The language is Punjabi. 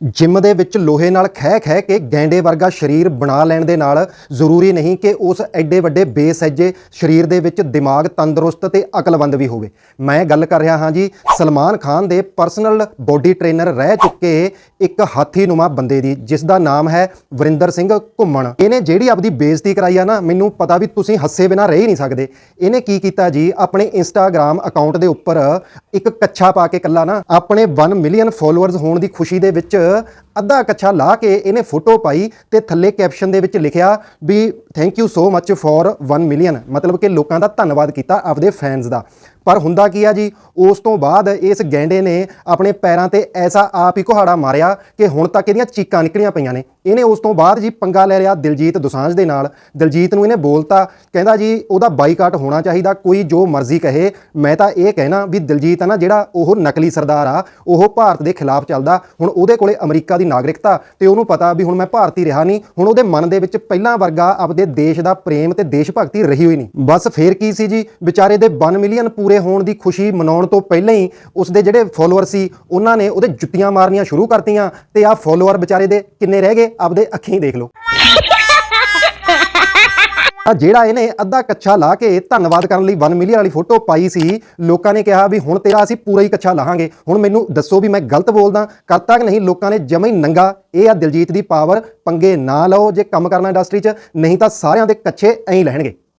ਜਿਮ ਦੇ ਵਿੱਚ ਲੋਹੇ ਨਾਲ ਖਹਿ ਖਹਿ ਕੇ ਗੈਂਡੇ ਵਰਗਾ ਸਰੀਰ ਬਣਾ ਲੈਣ ਦੇ ਨਾਲ ਜ਼ਰੂਰੀ ਨਹੀਂ ਕਿ ਉਸ ਐਡੇ ਵੱਡੇ ਬੇਸਹਿਜੇ ਸਰੀਰ ਦੇ ਵਿੱਚ ਦਿਮਾਗ ਤੰਦਰੁਸਤ ਤੇ ਅਕਲਵੰਦ ਵੀ ਹੋਵੇ। ਮੈਂ ਗੱਲ ਕਰ ਰਿਹਾ ਹਾਂ ਜੀ, ਸਲਮਾਨ ਖਾਨ ਦੇ ਪਰਸਨਲ ਬੋਡੀ ਟ੍ਰੇਨਰ ਰਹਿ ਚੁੱਕੇ ਇੱਕ ਹਾਥੀ ਹਾਥੀਨੁਮਾ ਬੰਦੇ ਦੀ, ਜਿਸ ਦਾ ਨਾਮ ਹੈ ਵਰਿੰਦਰ ਸਿੰਘ ਘੁੰਮਣ। ਇਹਨੇ ਜਿਹੜੀ ਆਪਦੀ ਬੇਇੱਜ਼ਤੀ ਕਰਾਈ ਆ ਨਾ, ਮੈਨੂੰ ਪਤਾ ਵੀ ਤੁਸੀਂ ਹੱਸੇ ਬਿਨਾਂ ਰਹਿ ਹੀ ਨਹੀਂ ਸਕਦੇ। ਇਹਨੇ ਕੀ ਕੀਤਾ ਜੀ, ਆਪਣੇ ਇੰਸਟਾਗ੍ਰam ਅਕਾਊਂਟ ਦੇ ਉੱਪਰ ਇੱਕ ਕੱਛਾ ਪਾ ਕੇ ਕੱਲਾ ਨਾ, ਆਪਣੇ 1 ਮਿਲੀਅਨ ਫਾਲੋਅਰਸ ਹੋਣ ਦੀ ਖੁਸ਼ੀ ਦੇ ਵਿੱਚ ਅੱਧਾ ਕੱਛਾ ਲਾ ਕੇ ਇਹਨੇ ਫੋਟੋ ਪਾਈ ਤੇ ਥੱਲੇ ਕੈਪਸ਼ਨ ਦੇ ਵਿੱਚ ਲਿਖਿਆ ਵੀ thank you so much for 1 million ਮਤਲਬ ਕਿ ਲੋਕਾਂ ਦਾ ਧੰਨਵਾਦ ਕੀਤਾ ਆਪਦੇ ਫੈਨਸ ਦਾ। ਪਰ ਹੁੰਦਾ ਕੀ ਆ ਜੀ? ਉਸ ਤੋਂ ਬਾਅਦ ਇਸ ਗੈਂਡੇ ਨੇ ਆਪਣੇ ਪੈਰਾਂ ਤੇ ਐਸਾ ਆਪ ਹੀ ਕੁਹਾੜਾ ਮਾਰਿਆ ਕਿ ਹੁਣ ਤੱਕ ਇਹਦੀਆਂ ਚੀਕਾਂ ਨਿਕਲੀਆਂ ਪਈਆਂ ਨੇ। ਇਹਨੇ ਉਸ ਤੋਂ ਬਾਅਦ ਜੀ ਪੰਗਾ ਲੈ ਲਿਆ ਦਿਲਜੀਤ ਦੁਸਾਂਝ ਦੇ ਨਾਲ। ਦਿਲਜੀਤ ਨੂੰ ਇਹਨੇ ਬੋਲਤਾ, ਕਹਿੰਦਾ ਜੀ, ਉਹਦਾ ਬਾਈਕਾਟ ਹੋਣਾ ਚਾਹੀਦਾ, ਕੋਈ ਜੋ ਮਰਜ਼ੀ ਕਹੇ। ਮੈਂ ਤਾਂ ਇਹ ਕਹਿਣਾ ਵੀ ਦਿਲਜੀਤ ਆ ਨਾ, ਜਿਹੜਾ ਉਹ ਨਕਲੀ ਸਰਦਾਰ ਆ, ਉਹ ਭਾਰਤ ਦੇ ਖਿਲਾਫ ਚੱਲਦਾ। ਹੁਣ ਉਹਦੇ ਕੋਲੇ ਅਮਰੀਕਾ ਦੀ ਨਾਗਰਿਕਤਾ ਤੇ ਉਹਨੂੰ ਪਤਾ ਵੀ ਹੁਣ ਮੈਂ ਭਾਰਤੀ ਰਿਹਾ ਨਹੀਂ। ਹੁਣ ਉਹਦੇ ਮਨ ਦੇ ਵਿੱਚ ਪਹਿਲਾਂ ਵਰਗਾ ਆਪਦੇ ਦੇਸ਼ ਦਾ ਪ੍ਰੇਮ ਤੇ ਦੇਸ਼ ਭਗਤੀ ਰਹੀ ਹੋਈ ਨਹੀਂ। ਬਸ ਫੇਰ ਕੀ ਸੀ ਜੀ? ਵਿਚਾਰੇ ਦੇ 1 ਮਿਲੀਅਨ ਪੂਰੇ ਹੋਣ ਦੀ ਖੁਸ਼ੀ ਮਨਾਉਣ ਤੋਂ ਪਹਿਲਾਂ ਹੀ ਉਸਦੇ ਜਿਹੜੇ ਫੋਲੋਅਰ ਸੀ, ਉਹਨਾਂ ਨੇ ਉਹਦੇ ਜੁੱਤੀਆਂ ਮਾਰਨੀਆਂ ਸ਼ੁਰੂ ਕਰਤੀਆਂ ਤੇ ਆਹ ਫੋਲੋਅਰ ਵਿਚਾਰੇ ਦੇ ਕਿੰਨੇ ਰਹਿ ਗਏ? ਆਪਦੇ ਅੱਖੀਂ ਦੇਖ ਲਓ। ਆ ਜਿਹੜਾ ਇਹਨੇ ਅੱਧਾ ਕੱਛਾ ਲਾ ਕੇ ਧੰਨਵਾਦ ਕਰਨ ਲਈ 1 ਮਿਲੀਅਨ ਵਾਲੀ ਫੋਟੋ ਪਾਈ ਸੀ, ਲੋਕਾਂ ਨੇ ਕਿਹਾ ਵੀ ਹੁਣ ਤੇਰਾ ਅਸੀਂ ਪੂਰਾ ਹੀ ਕੱਛਾ ਲਾਹਾਂਗੇ। ਹੁਣ ਮੈਨੂੰ ਦੱਸੋ ਵੀ ਮੈਂ ਗਲਤ ਬੋਲਦਾ, ਕਰਤਾ ਕਿ ਨਹੀਂ? ਲੋਕਾਂ ਨੇ ਜਮਾ ਹੀ ਨੰਗਾ। ਇਹ ਆ ਦਿਲਜੀਤ ਦੀ ਪਾਵਰ ਪੰਗੇ ਨਾ ਲਓ, ਜੇ ਕੰਮ ਕਰਨਾ ਇੰਡਸਟਰੀ 'ਚ, ਨਹੀਂ ਤਾਂ ਸਾਰਿਆਂ ਦੇ ਕੱਛੇ ਐਂ ਲੈਣਗੇ।